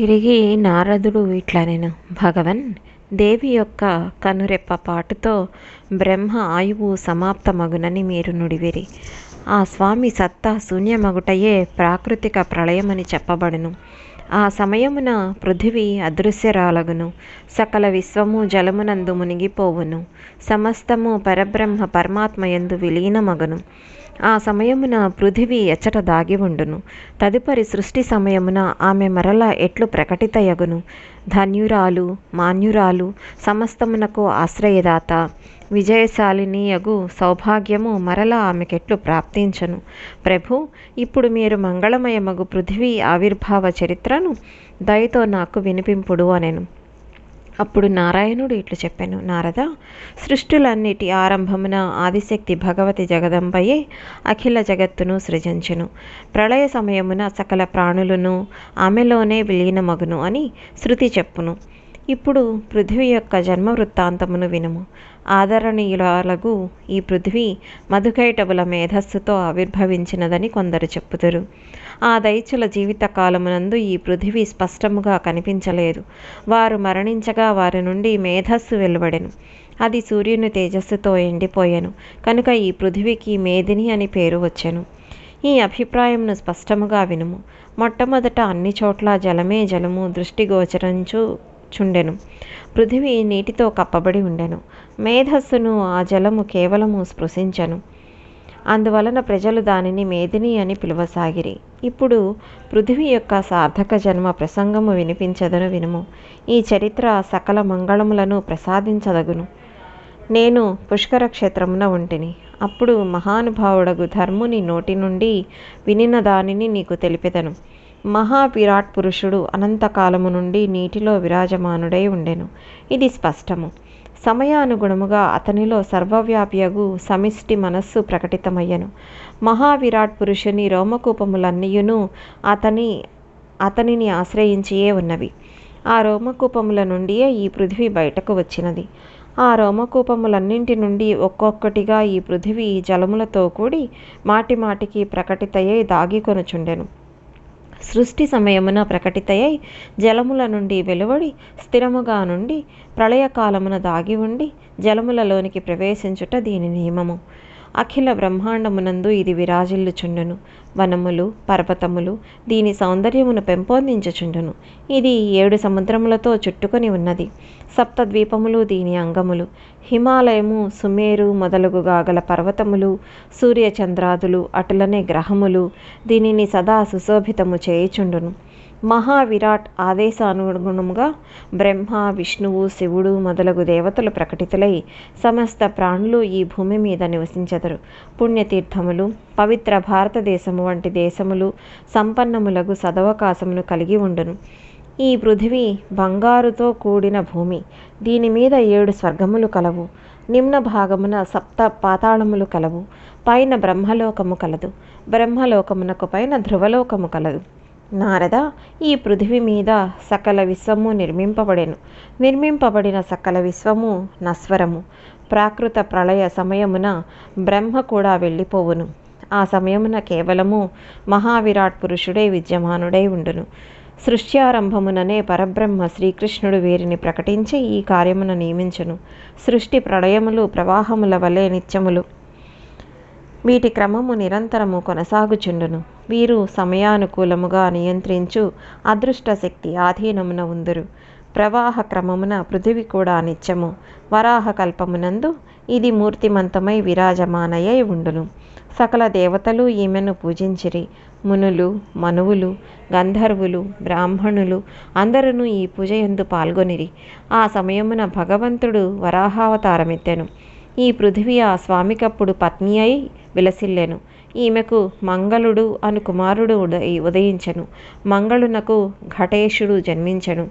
తిరిగి నారదుడు ఇట్లా నేను భగవన్ దేవి యొక్క కనురెప్ప పాటుతో బ్రహ్మ ఆయువు సమాప్తమగునని మీరు నుడివిరి. ఆ స్వామి సత్తా శూన్యమగుటయే ప్రాకృతిక ప్రళయమని చెప్పబడును. ఆ సమయమున పృథివీ అదృశ్యరాలగును. సకల విశ్వము జలమునందు మునిగిపోవును. సమస్తము పరబ్రహ్మ పరమాత్మయందు విలీనమగును. ఆ సమయమున పృథివీ ఎచ్చట దాగి ఉండును. తదుపరి సృష్టి సమయమున ఆమె మరల ఎట్లు ప్రకటితయగును? ధన్యురాలు మాన్యురాలు సమస్తమునకు ఆశ్రయదాత విజయశాలిని యగు సౌభాగ్యము మరల ఆమెకెట్లు ప్రాప్తించను. ప్రభు ఇప్పుడు మీరు మంగళమయమగు పృథివీ ఆవిర్భావ చరిత్రను దయతో నాకు వినిపింపుడు అనెను. అప్పుడు నారాయణుడు ఇట్లు చెప్పాను నారద సృష్టులన్నిటి ఆరంభమున ఆదిశక్తి భగవతి జగదంబయే అఖిల జగత్తును సృజించును. ప్రళయ సమయమున సకల ప్రాణులను ఆమెలోనే విలీనమగును అని శృతి చెప్పును. ఇప్పుడు పృథ్వీ యొక్క జన్మ వృత్తాంతమును వినుము. ఆదరణీయులగు ఈ పృథ్వీ మధుకైటవుల మేధస్సుతో ఆవిర్భవించినదని కొందరు చెప్పుదురు. ఆ దైత్యుల జీవితకాలమునందు ఈ పృథివీ స్పష్టముగా కనిపించలేదు. వారు మరణించగా వారి నుండి మేధస్సు వెలువడెను. అది సూర్యుని తేజస్సుతో ఎండిపోయెను. కనుక ఈ పృథివీకి మేదిని అని పేరు వచ్చెను. ఈ అభిప్రాయంను స్పష్టముగా వినుము. మొట్టమొదట అన్ని చోట్ల జలమే జలము దృష్టిగోచరించు చుండెను పృథివీ నీటితో కప్పబడి ఉండెను. మేధస్సును ఆ జలము కేవలము స్పృశించను. అందువలన ప్రజలు దానిని మేదిని అని పిలువసాగిరి. ఇప్పుడు పృథివీ యొక్క సార్థక జన్మ ప్రసంగము వినిపించదను వినుము. ఈ చరిత్ర సకల మంగళములను ప్రసాదించదగును. నేను పుష్కర క్షేత్రమున ఉంటిని. అప్పుడు మహానుభావుడగు ధర్ముని నోటి నుండి వినిన దానిని నీకు తెలిపెదను. మహా విరాట్ పురుషుడు అనంతకాలము నుండి నీటిలో విరాజమానుడై ఉండెను. ఇది స్పష్టము. సమయానుగుణముగా అతనిలో సర్వవ్యాపియగు సమిష్టి మనస్సు ప్రకటితమయ్యను. మహావిరాట్ పురుషుని రోమకూపములన్నీయును అతని అతనిని ఆశ్రయించియే ఉన్నవి. ఆ రోమకూపముల నుండియే ఈ పృథివీ బయటకు వచ్చినది. ఆ రోమకూపములన్నింటి నుండి ఒక్కొక్కటిగా ఈ పృథివీ జలములతో కూడి మాటి మాటికి దాగి దాగికొనుచుండెను సృష్టి సమయమున ప్రకటితయై జలముల నుండి వెలువడి స్థిరముగా నుండి ప్రళయకాలమున దాగి ఉండి జలములలోనికి ప్రవేశించుట దీని నియమము. అఖిల బ్రహ్మాండమునందు ఇది విరాజిల్లుచుండును. వనములు పర్వతములు దీని సౌందర్యమును పెంపొందించుచుండును. ఇది ఏడు సముద్రములతో చుట్టుకొని ఉన్నది. సప్తద్వీపములు దీని అంగములు. హిమాలయము సుమేరు మొదలుగుగా గల పర్వతములు సూర్యచంద్రాదులు అటులనే గ్రహములు దీనిని సదా సుశోభితము చేయుచుండును. మహావిరాట్ ఆదేశానుగుణముగా బ్రహ్మ విష్ణువు శివుడు మొదలగు దేవతలు ప్రకటితులై సమస్త ప్రాణులు ఈ భూమి మీద నివసించెదరు. పుణ్యతీర్థములు పవిత్ర భారతదేశము వంటి దేశములు సంపన్నములగు సదవకాశమును కలిగి ఉండును. ఈ పృథివీ బంగారుతో కూడిన భూమి దీని మీద ఏడు స్వర్గములు కలవు. నిమ్న భాగమున సప్త పాతాళములు కలవు. పైన బ్రహ్మలోకము కలదు. బ్రహ్మలోకమునకు పైన ధ్రువలోకము కలదు. నారద ఈ పృథివీ మీద సకల విశ్వము నిర్మింపబడెను. నిర్మింపబడిన సకల విశ్వము నస్వరము ప్రాకృత ప్రళయ సమయమున బ్రహ్మ కూడా వెళ్ళిపోవును. ఆ సమయమున కేవలము మహావిరాట్ పురుషుడే విద్యమానుడై ఉండును. సృష్ట్యారంభముననే పరబ్రహ్మ శ్రీకృష్ణుడు వీరిని ప్రకటించి ఈ కార్యమును నియమించును. సృష్టి ప్రళయములు ప్రవాహముల వలె నిత్యములు. వీటి క్రమము నిరంతరము కొనసాగుచుండును. వీరు సమయానుకూలముగా నియంత్రించు అదృష్ట శక్తి ఆధీనమున ఉందురు. ప్రవాహ క్రమమున పృథివి కూడా నిత్యము. వరాహ కల్పమునందు ఇది మూర్తిమంతమై విరాజమానయ్యై ఉండును. సకల దేవతలు ఈమెను పూజించిరి. మునులు మనువులు గంధర్వులు బ్రాహ్మణులు అందరూ ఈ పూజ ఎందు పాల్గొనిరి. ఆ సమయమున భగవంతుడు వరాహావతారమెత్తెను. ఈ పృథివీ ఆ స్వామికప్పుడు పత్ని అయి విలసిల్లెను. ఈమెకు మంగళుడు అను కుమారుడు ఉదయ ఉదయించెను. మంగళునకు ఘటేశుడు జన్మించను.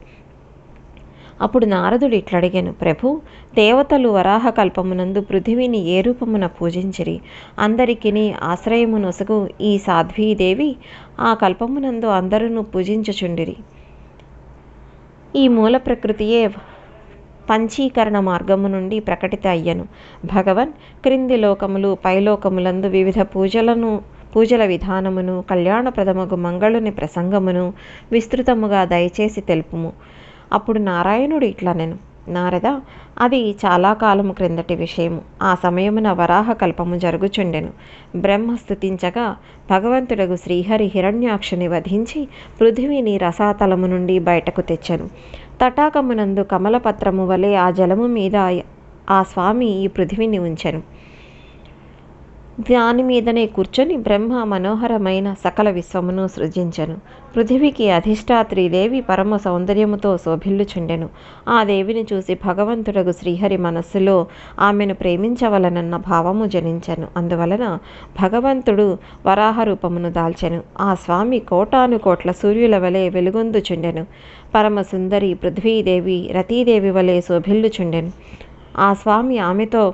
అప్పుడు నారదుడు ఇట్లడిగాను ప్రభు దేవతలు వరాహ కల్పమునందు పృథివీని ఏ రూపమున పూజించిరి? అందరికిని ఆశ్రయమునొసగు ఈ సాధ్వీదేవి ఆ కల్పమునందు అందరూ పూజించుచుండిరి. ఈ మూల ప్రకృతియే పంచీకరణ మార్గము నుండి ప్రకటిత అయ్యను. భగవన్ క్రింది లోకములు పైలోకములందు వివిధ పూజలను పూజల విధానమును కళ్యాణప్రదముగు మంగళుని ప్రసంగమును విస్తృతముగా దయచేసి తెలుపుము. అప్పుడు నారాయణుడు ఇట్లా నేను నారద అది చాలా కాలము క్రిందటి విషయము. ఆ సమయమున వరాహ కల్పము జరుగుచుండెను. బ్రహ్మ స్థుతించగా భగవంతుడగు శ్రీహరి హిరణ్యాక్షుని వధించి పృథివీని రసాతలము నుండి బయటకు తెచ్చెను. తటాకమునందు కమలపత్రము వలె ఆ జలము మీద ఆ స్వామి ఈ పృథివిని ఉంచెను. దాని మీదనే కూర్చొని బ్రహ్మ మనోహరమైన సకల విశ్వమును సృజించెను. పృథివికి అధిష్టాత్రి దేవి పరమ సౌందర్యముతో శోభిల్లుచుండెను. ఆ దేవిని చూసి భగవంతుడగు శ్రీహరి మనస్సులో ఆమెను ప్రేమించవలనన్న భావము జనించెను. అందువలన భగవంతుడు వరాహ రూపమును దాల్చెను. ఆ స్వామి కోటాను కోట్ల సూర్యుల వలె వెలుగొందుచుండెను. పరమ సుందరి పృథ్వీదేవి రతీదేవి వలె శోభిల్లుచుండెను. ఆ స్వామి ఆమెతో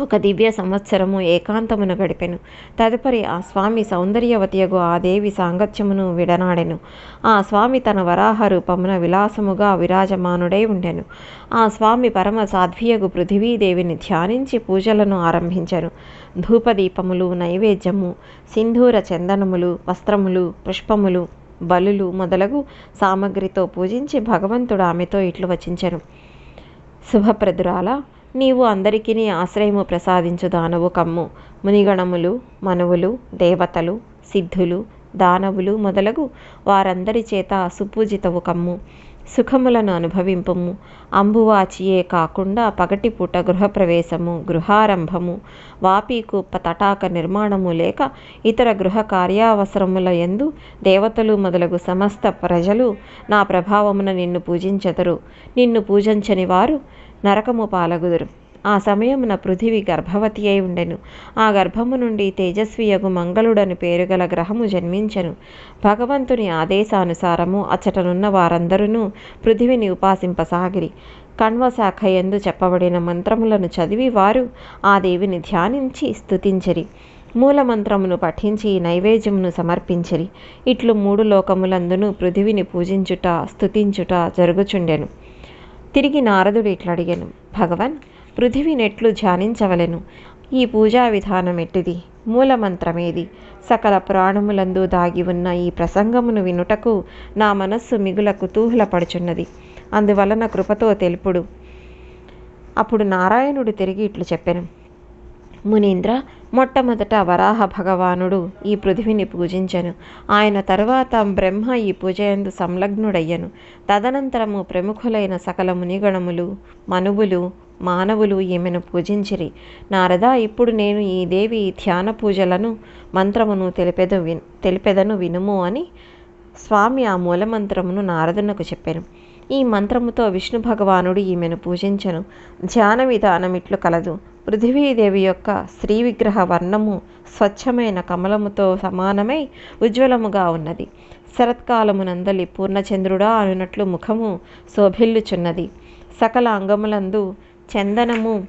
ఒక దివ్య సంవత్సరము ఏకాంతమున గడిపెను. తదుపరి ఆ స్వామి సౌందర్యవతియగు ఆ దేవి సాంగత్యమును విడనాడెను. ఆ స్వామి తన వరాహ రూపమున విలాసముగా విరాజమానుడై ఉండెను. ఆ స్వామి పరమ సాధ్వియగు పృథివీదేవిని ధ్యానించి పూజలను ఆరంభించెను. ధూపదీపములు నైవేద్యము సింధూర చందనములు వస్త్రములు పుష్పములు బలులు మొదలగు సామగ్రితో పూజించి భగవంతుడు ఆమెతో ఇట్లు వచించెను. శుభప్రదురాల నీవు అందరికీ ఆశ్రయము ప్రసాదించు దానవు కమ్ము. మునిగణములు మనువులు దేవతలు సిద్ధులు దానవులు మొదలగు వారందరి చేత సుపూజితవు కమ్ము. సుఖములను అనుభవింపము. అంబువాచియే కాకుండా పగటిపూట గృహప్రవేశము గృహారంభము వాపీకూప తటాక నిర్మాణము లేక ఇతర గృహ కార్యావసరముల ఎందు దేవతలు మొదలగు సమస్త ప్రజలు నా ప్రభావమున నిన్ను పూజించెదరు. నిన్ను పూజించని వారు నరకము పాలగుదురు. ఆ సమయమున పృథివి గర్భవతి అయి ఉండెను. ఆ గర్భము నుండి తేజస్వియగు మంగళుడని పేరుగల గ్రహము జన్మించెను. భగవంతుని ఆదేశానుసారము అచ్చటనున్న వారందరూ పృథివిని ఉపాసింపసాగిరి. కణ్వశాఖ ఎందు చెప్పబడిన మంత్రములను చదివి వారు ఆ దేవిని ధ్యానించి స్థుతించరి మూలమంత్రమును పఠించి నైవేద్యమును సమర్పించిరి. ఇట్లు మూడు లోకములందును పృథివిని పూజించుట స్థుతించుట జరుగుచుండెను. తిరిగి నారదుడు ఇట్లా అడిగాను భగవన్ పృథివినెట్లు ధ్యానించవలెను. ఈ పూజా విధానం ఎట్టిది? మూలమంత్రమేది? సకల పురాణములందు దాగి ఉన్న ఈ ప్రసంగమును వినుటకు నా మనస్సు మిగుల కుతూహలపడుచున్నది. అందువలన కృపతో తెలుపుడు. అప్పుడు నారాయణుడు తిరిగి ఇట్లు చెప్పాను మునీంద్ర మొట్టమొదట వరాహ భగవానుడు ఈ పృథివిని పూజించెను. ఆయన తరువాత బ్రహ్మ ఈ పూజయందు సంలగ్నుడయ్యను. తదనంతరము ప్రముఖులైన సకల మునిగణములు మనువులు మానవులు ఈమెను పూజించిరి. నారద ఇప్పుడు నేను ఈ దేవి ధ్యాన పూజలను మంత్రమును తెలిపెద విన్ తెలిపెదను వినుము అని స్వామి ఆ మూలమంత్రమును నారదునకు చెప్పాను. ఈ మంత్రముతో విష్ణు భగవానుడు ఈమెను పూజించను. ధ్యాన విధానం ఇట్లు కలదు. పృథివీదేవి యొక్క స్త్రీ విగ్రహ వర్ణము స్వచ్ఛమైన కమలముతో సమానమై ఉజ్వలముగా ఉన్నది. శరత్కాలమునందలి పూర్ణచంద్రుడా అనునట్లు ముఖము శోభిల్లుచున్నది. సకల అంగములందు చందనము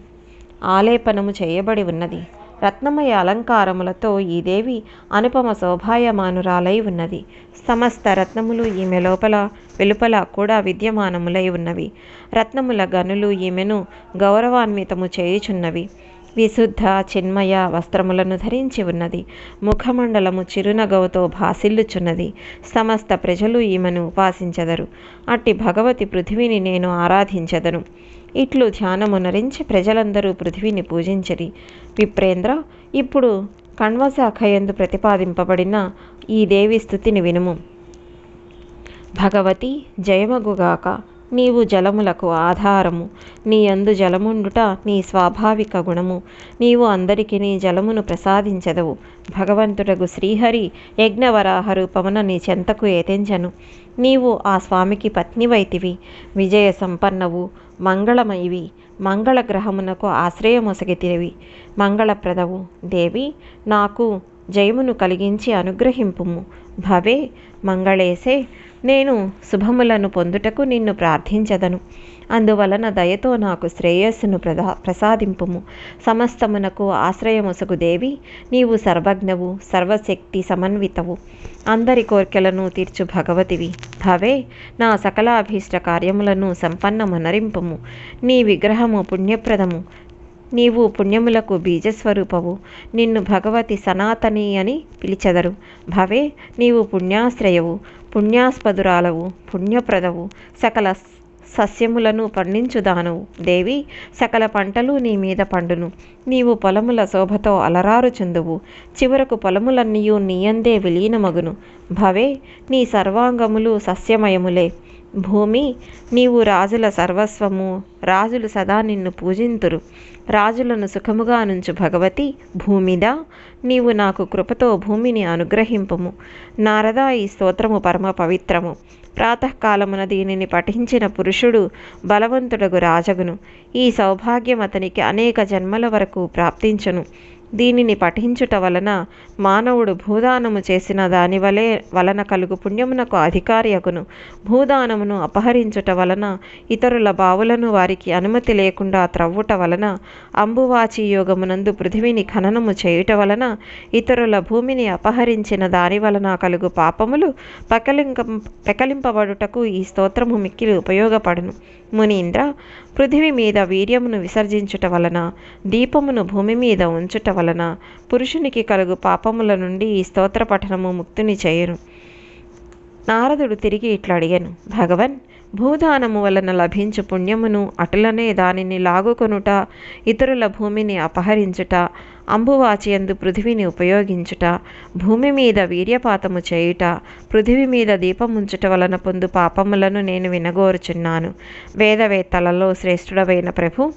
ఆలేపనము చేయబడి ఉన్నది. రత్నమయ అలంకారములతో ఈ దేవి అనుపమ శోభాయమానురాలై ఉన్నది. సమస్త రత్నములు ఈమె లోపల వెలుపల కూడా విద్యమానములై ఉన్నవి. రత్నముల గనులు ఈమెను గౌరవాన్వితము చేయుచున్నవి. విశుద్ధ చిన్మయ వస్త్రములను ధరించి ఉన్నది. ముఖమండలము చిరునగవుతో భాసిల్లుచున్నది. సమస్త ప్రజలు ఈమెను ఉపాసించెదరు అట్టి భగవతి పృథివిని నేను ఆరాధించెదను. ఇట్లు ధ్యానమునరించి ప్రజలందరూ పృథివిని పూజించరి. విప్రేంద్ర ఇప్పుడు కణ్వశాఖ ఎందు ప్రతిపాదింపబడిన ఈ దేవి స్థుతిని వినుము. భగవతి జయమగుగాక. నీవు జలములకు ఆధారము. నీ అందు జలముండుట నీ స్వాభావిక గుణము. నీవు అందరికి నీ జలమును ప్రసాదించదవు. భగవంతుడగు శ్రీహరి యజ్ఞవరాహ రూపమున నీ చెంతకు ఏతెంచను. నీవు ఆ స్వామికి పత్నివైతివి. విజయ సంపన్నవు. మంగళమైవి మంగళ గ్రహమునకు ఆశ్రయమొసగితివి మంగళప్రదవు. దేవి నాకు జయమును కలిగించి అనుగ్రహింపుము. భవే మంగళేసే నేను శుభములను పొందుటకు నిన్ను ప్రార్థించదను. అందువలన దయతో నాకు శ్రేయస్సును ప్రదా ప్రసాదింపుము. సమస్తమునకు ఆశ్రయముసగు దేవి నీవు సర్వజ్ఞవు సర్వశక్తి సమన్వితవు. అందరి కోర్కెలను తీర్చు భగవతివి. భవే నా సకలాభీష్ట కార్యములను సంపన్నమనరింపుము. నీ విగ్రహము పుణ్యప్రదము. నీవు పుణ్యములకు బీజస్వరూపవు. నిన్ను భగవతి సనాతని అని పిలిచెదరు. భవే నీవు పుణ్యాశ్రయవు. పుణ్యాస్పదురాలవు పుణ్యప్రదవు. సకల సస్యములను పండించుదానవు. దేవి సకల పంటలు నీ మీద పండును. నీవు పొలముల శోభతో అలరారు చెందువు. చివరకు పొలములన్నీయు నీయందే విలీనమగును. భవే నీ సర్వాంగములు సస్యమయములే. భూమి నీవు రాజుల సర్వస్వము రాజులు సదా నిన్ను పూజింతురు. రాజులను సుఖముగా నుంచు భగవతి భూమిదా నీవు నాకు కృపతో భూమిని అనుగ్రహింపము. నారదా ఈ స్తోత్రము పరమ పవిత్రము. ప్రాతకాలమున దీనిని పఠించిన పురుషుడు బలవంతుడగు రాజగును. ఈ సౌభాగ్యం అతనికి అనేక జన్మల వరకు ప్రాప్తించును. దీనిని పఠించుట వలన మానవుడు భూదానము చేసిన దాని వలె వలన కలుగు పుణ్యమునకు అధికారియకును భూదానమును అపహరించుట వలన ఇతరుల బావులను వారికి అనుమతి లేకుండా త్రవ్వుట వలన అంబువాచి యోగమునందు పృథివిని ఖననము చేయుట వలన ఇతరుల భూమిని అపహరించిన దాని వలన కలుగు పాపములు పకలింక పెకలింపబడుటకు ఈ స్తోత్రము మిక్కిలి ఉపయోగపడును. మునీంద్ర పృథివి మీద వీర్యమును విసర్జించుట వలన దీపమును భూమి మీద ఉంచుట వలన పురుషునికి కలుగు పాపముల నుండి ఈ స్తోత్ర పఠనము ముక్తిని చేయును. నారదుడు తిరిగి ఇట్లా అడిగాను భగవన్ భూదానము వలన లభించు పుణ్యమును అటులనే దానిని లాగుకొనుట ఇతరుల భూమిని అపహరించుట అంబువాచియందు పృథివిని ఉపయోగించుట భూమి మీద వీర్యపాతము చేయుట పృథివి మీద దీపముంచుట వలన పొందు పాపములను నేను వినగోరుచున్నాను. వేదవేత్తలలో శ్రేష్ఠుడవైన ప్రభు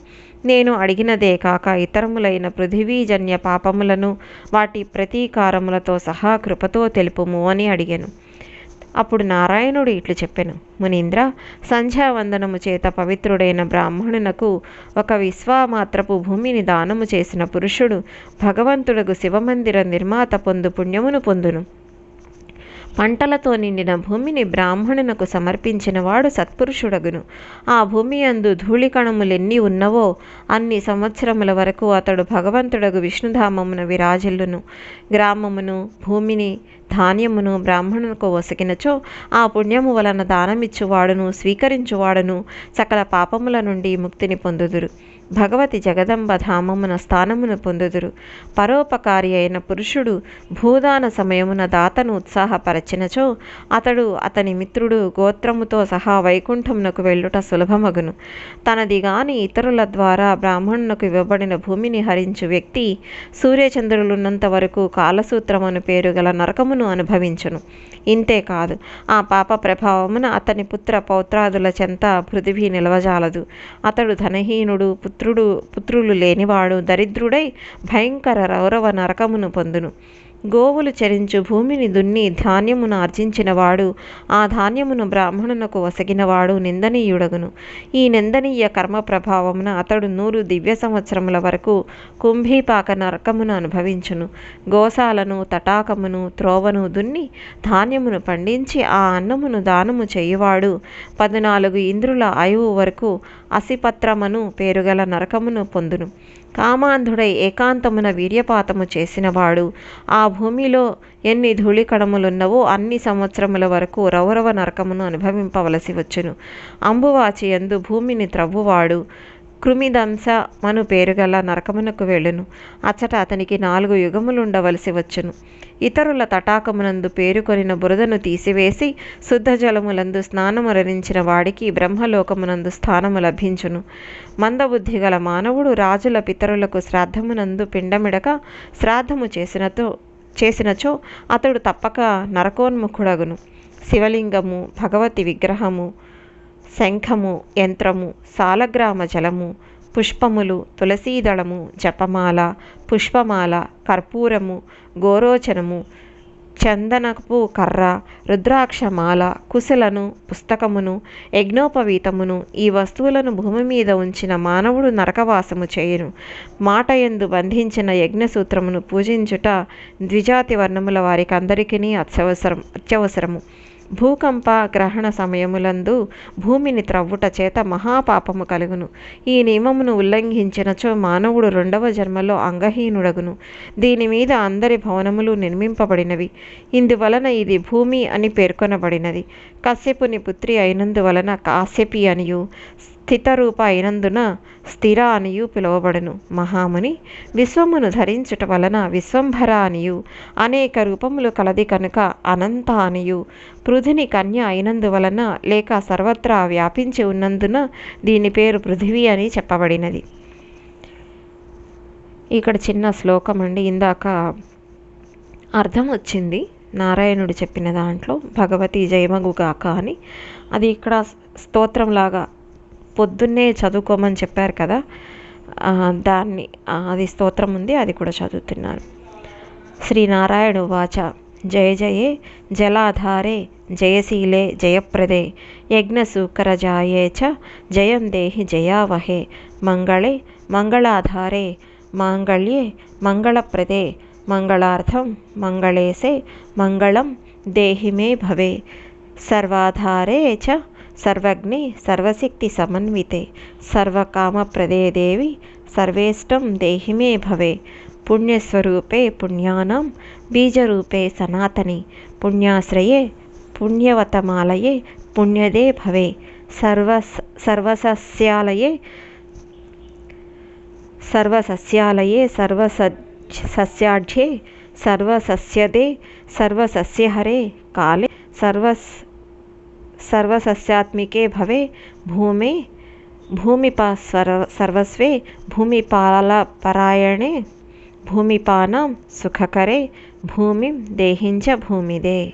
నేను అడిగినదే కాక ఇతరములైన పృథివీజన్య పాపములను వాటి ప్రతీకారములతో సహా కృపతో తెలుపుము అని అడిగాను. అప్పుడు నారాయణుడు ఇట్లు చెప్పెను. మునీంద్ర సంధ్యావందనము చేత పవిత్రుడైన బ్రాహ్మణునకు ఒక విశ్వామాత్రపు భూమిని దానము చేసిన పురుషుడు భగవంతుడకు శివమందిర నిర్మాత పొందు పుణ్యమును పొందును. పంటలతో నిండిన భూమిని బ్రాహ్మణునకు సమర్పించినవాడు సత్పురుషుడగును. ఆ భూమి అందు ధూళికణములెన్ని ఉన్నవో అన్ని సంవత్సరముల వరకు అతడు భగవంతుడగు విష్ణుధామమున విరాజిల్లును. గ్రామమును భూమిని ధాన్యమును బ్రాహ్మణునకు వసకినచో ఆ పుణ్యము వలన దానమిచ్చువాడును స్వీకరించువాడును సకల పాపముల నుండి ముక్తిని పొందుదురు. భగవతి జగదంబ ధామమున స్థానమును పొందుదురు. పరోపకారి అయిన పురుషుడు భూదాన సమయమున దాతను ఉత్సాహపరచినచో అతడు అతని మిత్రుడు గోత్రముతో సహా వైకుంఠమునకు వెళ్ళుట సులభమగును. తనది గాని ఇతరుల ద్వారా బ్రాహ్మణునకు ఇవ్వబడిన భూమిని హరించు వ్యక్తి సూర్యచంద్రులున్నంత వరకు కాలసూత్రమును పేరు గల నరకమును అనుభవించును. ఇంతే కాదు ఆ పాప ప్రభావమున అతని పుత్ర పౌత్రాదుల చెంత పృథివీ నిలవజాలదు. అతడు ధనహీనుడు పుత్రుడు పుత్రులు లేనివాడు దరిద్రుడై భయంకర రౌరవ నరకమును పొందును. గోవులు చరించు భూమిని దున్ని ధాన్యమును ఆర్జించినవాడు ఆ ధాన్యమును బ్రాహ్మణునకు వసగినవాడు నిందనీయుడగును. ఈ నిందనీయ కర్మ ప్రభావమున అతడు నూరు దివ్య సంవత్సరముల వరకు కుంభీపాక నరకమును అనుభవించును. గోశాలను తటాకమును త్రోవను దున్ని ధాన్యమును పండించి ఆ అన్నమును దానము చేయువాడు పద్నాలుగు ఇంద్రుల ఆయువు వరకు అసిపత్రమను పేరుగల నరకమును పొందును. కామాంధుడై ఏకాంతమున వీర్యపాతము చేసినవాడు ఆ భూమిలో ఎన్ని ధూళికణములున్నవో అన్ని సంవత్సరముల వరకు రౌరవ నరకమును అనుభవింపవలసి వచ్చును. అంబువాచి ఎందు భూమిని త్రవ్వువాడు కృమిదంశ మను పేరుగల నరకమునకు వెళ్ళును. అచ్చట అతనికి నాలుగు యుగములుండవలసి వచ్చును. ఇతరుల తటాకమునందు పేరుకొనిన బురదను తీసివేసి శుద్ధ జలములందు స్నానమురణించిన వాడికి బ్రహ్మలోకమునందు స్థానము లభించును. మందబుద్ధి గల మానవుడు రాజుల పితరులకు శ్రాద్ధమునందు పిండమిడక శ్రాద్ధము చేసినతో చేసినచో అతడు తప్పక నరకోన్ముఖుడగును. శివలింగము భగవతి విగ్రహము శంఖము యంత్రము సాలగ్రామ జలము పుష్పములు తులసీదళము జపమాల పుష్పమాల కర్పూరము గోరోచనము చందనపు కర్ర రుద్రాక్షమాల కుశలను పుస్తకమును యజ్ఞోపవీతమును ఈ వస్తువులను భూమి మీద ఉంచిన మానవుడు నరకవాసము చేయును. మాట ఎందు బంధించిన యజ్ఞసూత్రమును పూజించుట ద్విజాతి వర్ణముల వారికి అందరికీ అత్యవసరం అత్యవసరము. భూకంప గ్రహణ సమయములందు భూమిని త్రవ్వుట చేత మహాపాపము కలుగును. ఈ నియమమును ఉల్లంఘించినచో మానవుడు రెండవ జన్మలో అంగహీనుడగును. దీని మీద అందరి భవనములు నిర్మింపబడినవి. ఇందువలన ఇది భూమి అని పేర్కొనబడినది. కశ్యపుని పుత్రి అయినందువలన కాశ్యపి అనియు స్థితరూప అయినందున స్థిర అనియు పిలువబడును. మహాముని విశ్వమును ధరించుట వలన విశ్వంభర అనియు అనేక రూపములు కలది కనుక అనంత అనియు పృథుని కన్య అయినందువలన లేక సర్వత్రా వ్యాపించి ఉన్నందున దీని పేరు పృథివీ అని చెప్పబడినది. ఇక్కడ చిన్న శ్లోకం అండి. ఇందాక అర్థం వచ్చింది. నారాయణుడు చెప్పిన దాంట్లో భగవతి జయమగుగాక అని. అది ఇక్కడ స్తోత్రంలాగా పొద్దున్నే చదువుకోమని చెప్పారు కదా దాన్ని అది స్తోత్రం ఉంది అది కూడా చదువుతున్నాను శ్రీనారాయణ వాచ జయ జయే జలాధారే జయశీలే జయప్రదే యజ్ఞసూకరజాయే చ జయం దేహి జయావహే మంగళే మంగళాధారే మాంగళ్యే మంగళప్రదే మంగళార్థం మంగళేసే మంగళం దేహి మే భవే సర్వాధారే చ సర్వజ్ఞే సర్వశక్తి సమన్వితే సర్వకామప్రదే దేవి సర్వేష్టం దేహి మే భవే పుణ్యస్వరూపే పుణ్యానాం బీజరూపే సనాతని పుణ్యాశ్రయే పుణ్యవతమాలయే పుణ్యదే భవే సర్వ సర్వసస్యాలయే సర్వసస్యాలయే సర్వస సస్యాఢ్యే సర్వసస్యదే సర్వసస్యహరే కాలే సర్వ సర్వసస్యాత్మికే భవే భూమే భూమిపా సర్వ సర్వస్వే భూమిపాలపరాయణే భూమిపానాం సుఖకరే భూమిం దేహించ భూమిదే.